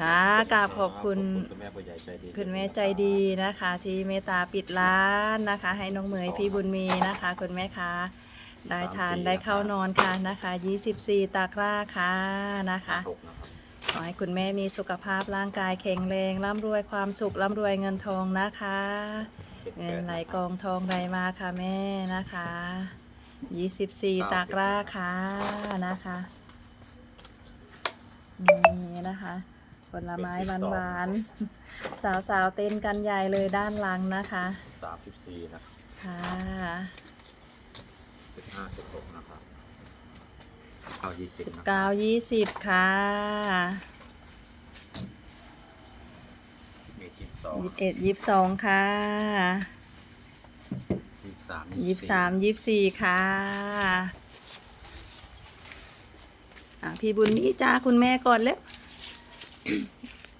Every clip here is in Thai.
ค่ะกราบขอบคุณขอบคุณคุณแม่ผู้ใหญ่ใจดีคุณแม่ใจดีนะคะ ที่เมตตาปิดร้านนะคะ ให้น้องเหมยพี่บุญมีนะคะคุณแม่คะได้ทานได้เข้านอนค่ะนะคะ 24 ตากร้าค่ะนะคะหกนะครับขอให้คุณแม่มีสุขภาพร่างกายแข็งแรงร่ำรวยความสุขร่ำรวยเงินทองนะคะ เงินไหลกองทองไหลมาค่ะแม่นะคะ 24 ตากร้าค่ะนะคะนี่นะคะ ผลไม้หวานๆสาวๆเต้นกันใหญ่เลยด้านหลังนะคะสามสิบสี่นะครับค่ะสิบห้าสิบหกนะครับเอายี่สิบนะ19 20ค่ะมียี่สิบสอง21 22ค่ะยี่สิบสาม23 24ค่ะอะพี่บุญมีจ้าคุณแม่ก่อนเร็ว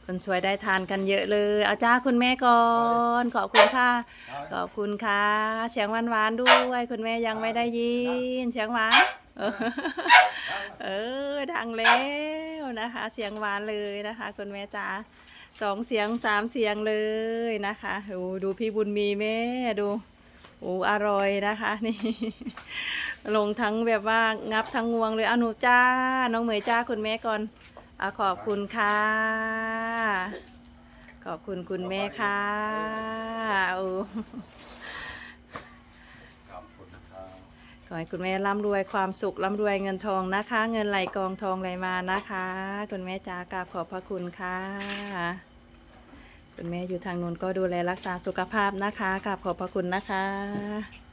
คนสวยได้ทานกันเยอะเลยเอาจ้าคุณแม่ก่อนขอบคุณค่ะ ขอบคุณค่ะ เสียงหวานหวานด้วย คุณแม่ยังไม่ได้ยิน เสียงหวานเออดังแล้วนะคะ เสียงหวานเลยนะคะ คุณแม่จ๋าสองเสียงสามเสียงเลยนะคะโอ้ดูพี่บุญมีแม่ดูโอ้อร่อยนะคะนี่ลงทั้งแบบว่างับทั้งงวงเลยเอาหนูจ้า น้องเหมยจ้าคุณแม่ก่อน อะขอบคุณค่ะ ขอบคุณคุณแม่ค่ะโอ้ขอบคุณนะครับขอให้คุณแม่ร่ำรวยความสุขร่ำรวยเงินทองนะคะ เงินไหลกองทองไหลมานะคะ คุณแม่จ๋ากราบขอบพระคุณค่ะ คุณแม่อยู่ทางนู้นก็ดูแลรักษาสุขภาพนะคะกราบขอบพระคุณนะคะ